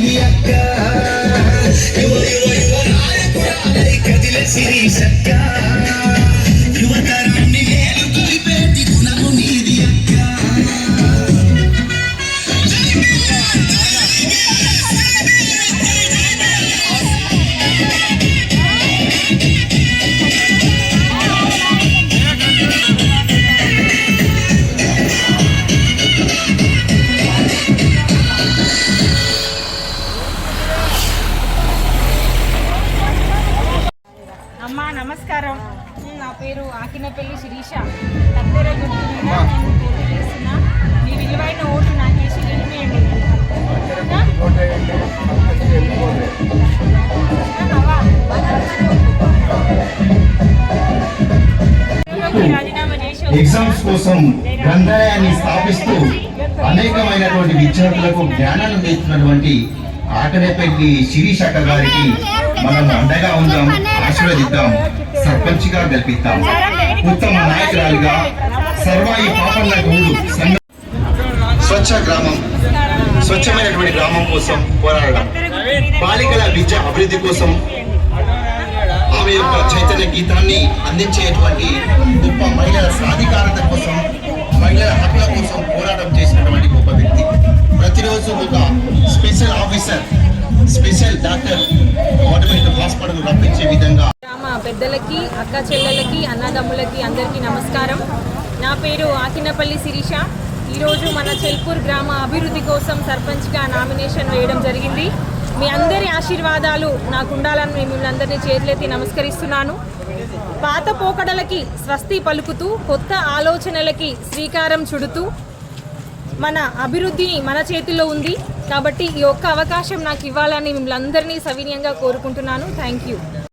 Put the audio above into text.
ఇది అక్క. యువ యువ యువ నాయకురాలై కదిల సిరి యువత అమ్మా నమస్కారం. నా పేరు ఆకినపల్లి శిరీష. తప్పేర గుర్తు మీద నేను పోటీ చేస్తున్నా. మీ విలువైన ఓటు నాకేసి గెలిపేయండి ఎగ్జామ్స్ కోసం గ్రంథాలయాన్ని స్థాపిస్తూ అనేకమైనటువంటి విద్యార్థులకు జ్ఞానాన్ని తెచ్చినటువంటి ఆకరేపల్లి శిరీష గారికి మనం అండగా ఉందాం ఆశీర్వదిద్దాం సర్పంచ్గా గెలిపిద్దాం. ఉత్తమ నాయకురాలుగా సర్వాయి పాపన్న స్వచ్ఛ గ్రామం స్వచ్ఛమైనటువంటి గ్రామం కోసం పోరాడడం బాలికల విద్య అభివృద్ధి కోసం ఆమె యొక్క చైతన్య గీతాన్ని అందించేటువంటి గొప్ప మహిళల సాధికారత కోసం మహిళల హక్కుల కోసం పోరాటం చేసినటువంటి గొప్ప వ్యక్తి. ప్రతిరోజు ఒక స్పెషల్ ఆఫీసర్ పెద్దలకి అక్క చెల్లెలకి అన్నదమ్ములకి అందరికీ నమస్కారం. నా పేరు ఆకినపల్లి శిరీష. ఈరోజు మన చెల్పూర్ గ్రామ అభివృద్ధి కోసం సర్పంచ్గా నామినేషన్ వేయడం జరిగింది. మీ అందరి ఆశీర్వాదాలు నాకు ఉండాలని మిమ్మల్ని అందరినీ చేతులెత్తి నమస్కరిస్తున్నాను. పాత పోకడలకి స్వస్తి పలుకుతూ కొత్త ఆలోచనలకి శ్రీకారం చుడుతూ మన అభివృద్ధిని మన చేతిలో ఉంది. కాబట్టి ఈ ఒక్క అవకాశం నాకు ఇవ్వాలని మిమ్మల్ని అందరినీ సవినీయంగా కోరుకుంటున్నాను. Thank you.